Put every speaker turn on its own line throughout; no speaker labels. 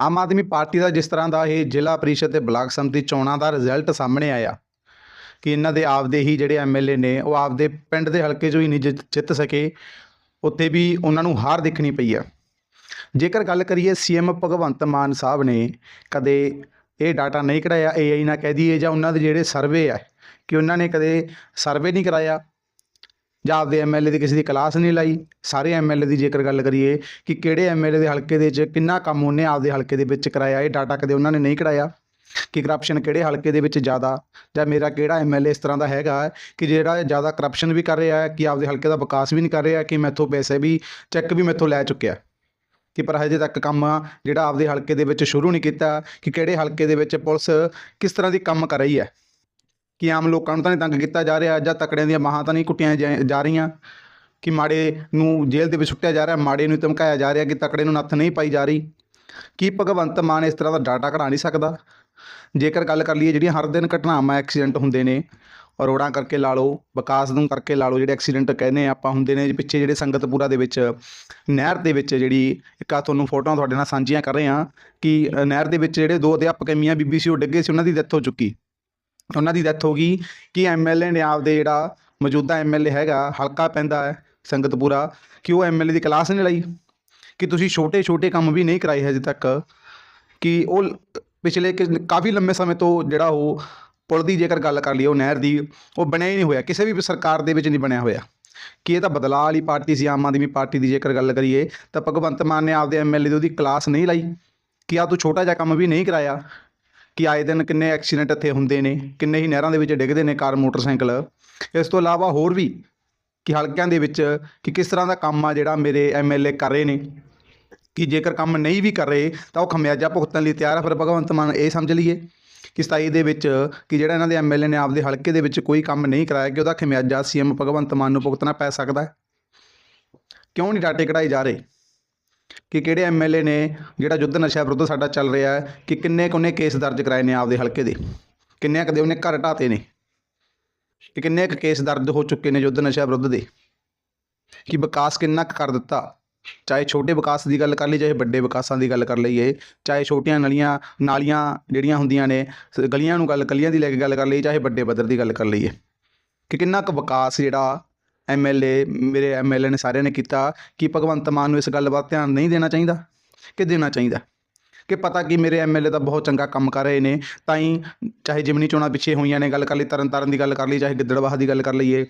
Aam Aadmi party ਦਾ ਜਿਸ ਤਰ੍ਹਾਂ ਦਾ ਇਹ ਜ਼ਿਲ੍ਹਾ ਪਰਿਸ਼ਦ ਤੇ ਬਲਾਕ ਸੰਮਤੀ ਚੋਣਾਂ ਦਾ ਰਿਜ਼ਲਟ ਸਾਹਮਣੇ ਆਇਆ, ਕਿ ਇਹਨਾਂ ਦੇ ਆਪਦੇ ਹੀ ਜਿਹੜੇ ਐਮਐਲਏ ਨੇ, ਉਹ ਆਪਦੇ ਪਿੰਡ ਦੇ ਹਲਕੇ 'ਚੋਂ ਹੀ ਨਹੀਂ ਜਿੱਤ ਜਿੱਤ ਸਕੇ, ਉੱਥੇ ਵੀ ਉਹਨਾਂ ਨੂੰ ਹਾਰ ਦੇਖਣੀ ਪਈ ਆ। ਜੇਕਰ ਗੱਲ ਕਰੀਏ ਸੀਐਮ ਭਗਵੰਤ ਮਾਨ ਸਾਹਿਬ ਨੇ ਕਦੇ ਇਹ ਡਾਟਾ ਨਹੀਂ ਕਢਾਇਆ ਏਆਈ ਨਾ ਕਹਿ ਦਈਏ ਜਾਂ ਉਹਨਾਂ ਦੇ ਜਿਹੜੇ ਸਰਵੇ ਆ, ਕਿ ਉਹਨਾਂ ਨੇ ਕਦੇ ਸਰਵੇ ਨਹੀਂ ਕਰਾਇਆ ਜਾਂ ਆਪਦੇ ਐਮਐਲਏ ਦੀ ਕਿਸੇ ਦੀ ਕਲਾਸ ਨਹੀਂ ਲਾਈ, ਸਾਰੇ ਐਮਐਲਏ ਦੀ ਜੇਕਰ ਗੱਲ ਕਰੀਏ ਕਿ ਕਿਹੜੇ ਐਮਐਲਏ ਦੇ ਹਲਕੇ ਦੇ ਵਿੱਚ ਕਿੰਨਾ ਕੰਮ ਉਹਨੇ ਆਪਦੇ ਹਲਕੇ ਦੇ ਵਿੱਚ ਕਰਾਇਆ, ਇਹ ਡਾਟਾ ਕਦੇ ਉਹਨਾਂ ਨੇ ਨਹੀਂ ਕਰਾਇਆ ਕਿ ਕਰਪਸ਼ਨ ਕਿਹੜੇ ਹਲਕੇ ਦੇ ਵਿੱਚ ਜ਼ਿਆਦਾ ਜਾਂ ਮੇਰਾ ਕਿਹੜਾ ਐਮਐਲਏ ਇਸ ਤਰ੍ਹਾਂ ਦਾ ਹੈਗਾ ਕਿ ਜਿਹੜਾ ਜ਼ਿਆਦਾ ਕਰਪਸ਼ਨ ਵੀ ਕਰ ਰਿਹਾ ਹੈ, ਕਿ ਆਪਦੇ ਹਲਕੇ ਦਾ ਵਿਕਾਸ ਵੀ ਨਹੀਂ ਕਰ ਰਿਹਾ, ਕਿ ਮੈਥੋਂ ਪੈਸੇ ਵੀ ਚੈੱਕ ਵੀ ਮੈਥੋਂ ਲੈ ਚੁੱਕਿਆ ਕਿ ਪਰ ਹਜੇ ਤੱਕ ਕੰਮ ਜਿਹੜਾ ਆਪਦੇ ਹਲਕੇ ਦੇ ਵਿੱਚ ਸ਼ੁਰੂ ਨਹੀਂ ਕੀਤਾ, ਕਿ ਕਿਹੜੇ ਹਲਕੇ ਦੇ ਵਿੱਚ ਪੁਲਿਸ ਕਿਸ ਤਰ੍ਹਾਂ ਦੀ ਕੰਮ ਕਰ ਰਹੀ ਹੈ? ਕਿ ਆਮ ਲੋਕਾਂ ਨੂੰ ਤਾਂ ਨਹੀਂ ਤੰਗ ਕੀਤਾ ਜਾ ਰਿਹਾ ਜਾਂ ਤਕੜਿਆਂ ਦੀਆਂ ਬਾਹਾਂ ਤਾਂ ਨਹੀਂ ਕੁੱਟੀਆਂ ਜਾ- ਜਾ ਰਹੀਆਂ ਕਿ ਮਾੜੇ ਨੂੰ ਜੇਲ੍ਹ ਦੇ ਵਿੱਚ ਸੁੱਟਿਆ ਜਾ ਰਿਹਾ ਮਾੜੇ ਨੂੰ ਧਮਕਾਇਆ ਜਾ ਰਿਹਾ ਕਿ ਤਕੜੇ ਨੂੰ ਨੱਥ ਨਹੀਂ ਪਾਈ ਜਾ ਰਹੀ। ਕੀ ਭਗਵੰਤ ਮਾਨ ਇਸ ਤਰ੍ਹਾਂ ਦਾ ਡਾਟਾ ਕਢਾ ਨਹੀਂ ਸਕਦਾ? ਜੇਕਰ ਗੱਲ ਕਰ ਲਈਏ ਜਿਹੜੀਆਂ ਹਰ ਦਿਨ ਘਟਨਾਵਾਂ ਐਕਸੀਡੈਂਟ ਹੁੰਦੇ ਨੇ ਰੋਡਾਂ ਕਰਕੇ ਲਾ ਲਓ ਵਿਕਾਸ ਨੂੰ ਕਰਕੇ ਲਾ ਲਓ ਜਿਹੜੇ ਐਕਸੀਡੈਂਟ ਕਹਿੰਦੇ ਆਪਾਂ ਹੁੰਦੇ ਨੇ ਪਿੱਛੇ ਜਿਹੜੇ ਸੰਗਤਪੁਰਾ ਦੇ ਵਿੱਚ ਨਹਿਰ ਦੇ ਵਿੱਚ ਜਿਹੜੀ ਇੱਕ ਆ ਤੁਹਾਨੂੰ ਫੋਟੋਆਂ ਤੁਹਾਡੇ ਨਾਲ ਸਾਂਝੀਆਂ ਕਰ ਰਹੇ ਹਾਂ ਕਿ ਅ, ਨਹਿਰ ਦੇ ਵਿੱਚ ਜਿਹੜੇ ਦੋ ਅਧਿਆਪਕ ਮੀਆਂ ਬੀਬੀ ਸੀ ਉਹ ਡਿੱਗੇ ਸੀ ਉਹਨਾਂ ਦੀ ਡੈਥ ਹੋ ਚੁੱਕੀ। ਉਹਨਾਂ ਦੀ ਡੈਥ ਹੋ ਗਈ ਕਿ ਐਮਐਲਏ ਨੇ ਆਪਦੇ ਜਿਹੜਾ ਮੌਜੂਦਾ ਐਮਐਲਏ ਹੈਗਾ, ਹਲਕਾ ਪੈਂਦਾ ਹੈ ਸੰਗਤਪੁਰਾ, ਕਿ ਉਹ ਐਮਐਲਏ ਦੀ ਕਲਾਸ ਨਹੀਂ ਲਈ? ਕਿ ਤੁਸੀਂ ਛੋਟੇ ਛੋਟੇ ਕੰਮ ਵੀ ਨਹੀਂ ਕਰਾਏ ਹਜੇ ਤੱਕ? ਕਿ ਉਹ ਪਿਛਲੇ ਕਿ- ਕਾਫੀ ਲੰਮੇ ਸਮੇਂ ਤੋਂ ਜਿਹੜਾ ਉਹ ਪੁਲ ਦੀ ਜੇਕਰ ਗੱਲ ਕਰ ਲਈਏ, ਉਹ ਨਹਿਰ ਦੀ, ਉਹ ਬਣਿਆ ਹੀ ਨਹੀਂ ਹੋਇਆ, ਕਿਸੇ ਵੀ ਸਰਕਾਰ ਦੇ ਵਿੱਚ ਨਹੀਂ ਬਣਿਆ ਹੋਇਆ। ਕਿ ਇਹ ਤਾਂ ਬਦਲਾਅ ਵਾਲੀ ਪਾਰਟੀ ਸੀ, ਆਮ ਆਦਮੀ ਪਾਰਟੀ ਦੀ ਜੇਕਰ ਗੱਲ ਕਰੀਏ, ਤਾਂ ਭਗਵੰਤ ਮਾਨ ਨੇ ਆਪਦੇ ਐਮਐਲਏ ਦੀ ਉਹਦੀ ਕਲਾਸ ਨਹੀਂ ਲਈ। ਕਿ ਆ ਤੂੰ ਛੋਟਾ ਜਿਹਾ ਕੰਮ ਵੀ ਨਹੀਂ ਕਰਾਇਆ ਕਿ ਆਏ ਦਿਨ ਕਿੰਨੇ ਐਕਸੀਡੈਂਟ ਇੱਥੇ ਹੁੰਦੇ ਨੇ, ਕਿੰਨੇ ਹੀ ਨਹਿਰਾਂ ਦੇ ਵਿੱਚ ਡਿੱਗਦੇ ਨੇ ਕਾਰ, ਮੋਟਰਸਾਈਕਲ। ਇਸ ਤੋਂ ਇਲਾਵਾ ਹੋਰ ਵੀ ਕਿ ਹਲਕਿਆਂ ਦੇ ਵਿੱਚ ਕਿ ਕਿਸ ਤਰ੍ਹਾਂ ਦਾ ਕੰਮ ਆ ਜਿਹੜਾ ਮੇਰੇ ਐਮਐਲਏ ਕਰ ਰਹੇ ਨੇ, ਕਿ ਜੇਕਰ ਕੰਮ ਨਹੀਂ ਵੀ ਕਰ ਰਹੇ, ਤਾਂ ਉਹ ਖਮਿਆਜਾ ਭੁਗਤਣ ਲਈ ਤਿਆਰ ਆ। ਫਿਰ ਭਗਵੰਤ ਮਾਨ ਇਹ ਸਮਝ ਲਈਏ ਕਿ 27 ਦੇ ਵਿੱਚ ਕਿ ਜਿਹੜਾ ਇਹਨਾਂ ਦੇ ਐਮਐਲਏ ਨੇ ਆਪਦੇ ਹਲਕੇ ਦੇ ਵਿੱਚ ਕੋਈ ਕੰਮ ਨਹੀਂ ਕਰਾਇਆ, ਕਿ ਉਹਦਾ ਖਮਿਆਜਾ ਸੀਐਮ ਭਗਵੰਤ ਮਾਨ ਨੂੰ ਭੁਗਤਣਾ ਪੈ ਸਕਦਾ ਹੈ। ਕਿਉਂ ਨਹੀਂ ਡਾਟੇ ਕਢਾਏ ਜਾ ਰਹੇ? ਕਿ ਕਿਹੜੇ ਐਮਐਲਏ ਨੇ ਜਿਹੜਾ ਯੁੱਧ ਨਸ਼ਾ ਵਿਰੁੱਧ ਸਾਡਾ ਚੱਲ ਰਿਹਾ ਹੈ, ਕਿ ਕਿੰਨੇ ਕੁ ਉਹਨੇ ਕੇਸ ਦਰਜ ਕਰਾਏ ਨੇ ਆਪਦੇ ਹਲਕੇ ਦੇ? ਕਿੰਨੇ ਕੁ ਦੇ ਉਹਨੇ ਘਰ ਢਾਤੇ ਨੇ? ਕਿ ਕਿੰਨੇ ਕੁ ਕੇਸ ਦਰਜ ਹੋ ਚੁੱਕੇ ਨੇ ਯੁੱਧ ਨਸ਼ਾ ਵਿਰੁੱਧ ਦੇ? ਕਿ ਵਿਕਾਸ ਕਿੰਨਾ ਕੁ ਕਰ ਦਿੱਤਾ? ਚਾਹੇ ਛੋਟੇ ਵਿਕਾਸ ਦੀ ਗੱਲ ਕਰ ਲਈ, ਚਾਹੇ ਵੱਡੇ ਵਿਕਾਸਾਂ ਦੀ ਗੱਲ ਕਰ ਲਈਏ, ਚਾਹੇ ਛੋਟੀਆਂ ਨਲੀਆਂ, ਨਾਲੀਆਂ ਜਿਹੜੀਆਂ ਹੁੰਦੀਆਂ ਨੇ ਗਲੀਆਂ ਨੂੰ ਗੱਲ, ਗਲੀਆਂ ਦੀ ਲੈ ਕੇ ਗੱਲ ਕਰ ਲਈ ਚਾਹੇ ਵੱਡੇ ਪੱਧਰ ਦੀ ਗੱਲ ਕਰ ਲਈਏ। ਕਿ ਕਿੰਨਾ ਕੁ ਵਿਕਾਸ ਜਿਹੜਾ ਐਮਐਲਏ ਮੇਰੇ ਐਮਐਲਏ ਨੇ ਸਾਰਿਆਂ ਨੇ ਕੀਤਾ ਕਿ ਭਗਵੰਤ ਮਾਨ ਨੂੰ ਇਸ ਗੱਲ ਵੱਲ ਧਿਆਨ ਨਹੀਂ ਦੇਣਾ ਚਾਹੀਦਾ ਕਿ ਦੇਣਾ ਚਾਹੀਦਾ। ਕਿ ਪਤਾ ਕਿ ਮੇਰੇ ਐਮਐਲਏ ਤਾਂ ਬਹੁਤ ਚੰਗਾ ਕੰਮ ਕਰ ਰਹੇ ਨੇ, ਤਾਂ ਹੀ ਚਾਹੇ ਜਿਮਨੀ ਚੋਣਾਂ ਪਿੱਛੇ ਹੋਈਆਂ ਨੇ, ਗੱਲ ਕਰ ਲਈ ਤਰਨ ਤਾਰਨ ਦੀ ਗੱਲ ਕਰ ਲਈ, ਚਾਹੇ ਗਿੱਦੜਬਾਹ ਦੀ ਗੱਲ ਕਰ ਲਈਏ,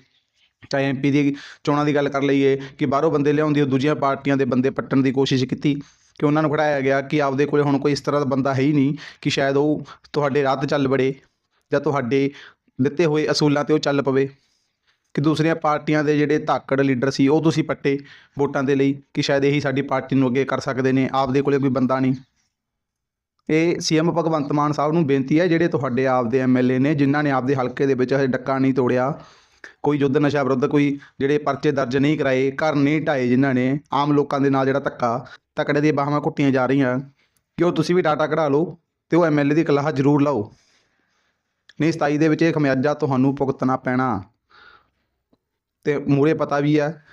ਚਾਹੇ ਐਮਪੀ ਦੀ ਚੋਣਾਂ ਦੀ ਗੱਲ ਕਰ ਲਈਏ, ਕਿ ਬਾਹਰੋਂ ਬੰਦੇ ਲਿਆਉਂਦੀ ਦੂਜੀਆਂ ਪਾਰਟੀਆਂ ਦੇ ਬੰਦੇ ਪੱਟਣ ਦੀ ਕੋਸ਼ਿਸ਼ ਕੀਤੀ, ਕਿ ਉਹਨਾਂ ਨੂੰ ਖੜਾਇਆ ਗਿਆ ਕਿ ਆਪਦੇ ਕੋਲੇ ਹੁਣ ਕੋਈ ਇਸ ਤਰ੍ਹਾਂ ਦਾ ਬੰਦਾ ਹੈ ਹੀ ਨਹੀਂ, ਕਿ ਸ਼ਾਇਦ ਉਹ ਤੁਹਾਡੇ ਰਾਹ 'ਤੇ ਚੱਲ ਬੜੇ ਜਾਂ ਤੁਹਾਡੇ ਦਿੱਤੇ ਹੋਏ ਅਸੂਲਾਂ 'ਤੇ ਉਹ ਚੱਲ ਪਵੇ। ਕਿ ਦੂਸਰੀਆਂ ਪਾਰਟੀਆਂ ਦੇ ਜਿਹੜੇ ਧਾਕੜ ਲੀਡਰ ਸੀ, ਉਹ ਤੁਸੀਂ ਪੱਟੇ ਵੋਟਾਂ ਦੇ ਲਈ ਕਿ ਸ਼ਾਇਦ ਇਹੀ ਸਾਡੀ ਪਾਰਟੀ ਨੂੰ ਅੱਗੇ ਕਰ ਸਕਦੇ ਨੇ, ਆਪਦੇ ਕੋਲੇ ਕੋਈ ਬੰਦਾ ਨਹੀਂ। ਇਹ ਸੀਐਮ ਭਗਵੰਤ ਮਾਨ ਸਾਹਿਬ ਨੂੰ ਬੇਨਤੀ ਹੈ, ਜਿਹੜੇ ਤੁਹਾਡੇ ਆਪਦੇ ਐਮਐਲਏ ਨੇ, ਜਿਨ੍ਹਾਂ ਨੇ ਆਪਦੇ ਹਲਕੇ ਦੇ ਵਿੱਚ ਹਜੇ ਡੱਕਾ ਨਹੀਂ ਤੋੜਿਆ, ਕੋਈ ਯੁੱਧ ਨਸ਼ਾ ਵਿਰੁੱਧ ਕੋਈ ਜਿਹੜੇ ਪਰਚੇ ਦਰਜ ਨਹੀਂ ਕਰਾਏ, ਘਰ ਨਹੀਂ ਢਾਏ ਜਿਨ੍ਹਾਂ ਨੇ, ਆਮ ਲੋਕਾਂ ਦੇ ਨਾਲ ਜਿਹੜਾ ਧੱਕਾ ਤਕੜੇ ਦੀਆਂ ਬਾਹਾਂ ਘੁੱਟੀਆਂ ਜਾ ਰਹੀਆਂ, ਕਿ ਉਹ ਤੁਸੀਂ ਵੀ ਡਾਟਾ ਕਢਾ ਲਓ ਤੇ ਉਹ ਐਮਐਲਏ ਦੀ ਕਲਾਹ ਜ਼ਰੂਰ ਲਾਓ। ਨਹੀਂ 27 ਦੇ ਵਿੱਚ ਇਹ ਖਮਿਆਜਾ ਤੁਹਾਨੂੰ ਭੁਗਤਣਾ ਪੈਣਾ। ਅਤੇ ਮੂਹਰੇ ਪਤਾ ਵੀ ਹੈ।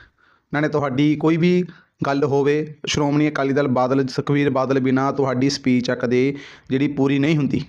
ਨਾਲੇ ਤੁਹਾਡੀ ਕੋਈ ਵੀ ਗੱਲ ਹੋਵੇ, ਸ਼੍ਰੋਮਣੀ ਅਕਾਲੀ ਦਲ ਬਾਦਲ, ਸੁਖਬੀਰ ਬਾਦਲ ਬਿਨਾਂ ਤੁਹਾਡੀ ਸਪੀਚ ਆ ਕਦੇ ਜਿਹੜੀ ਪੂਰੀ ਨਹੀਂ ਹੁੰਦੀ।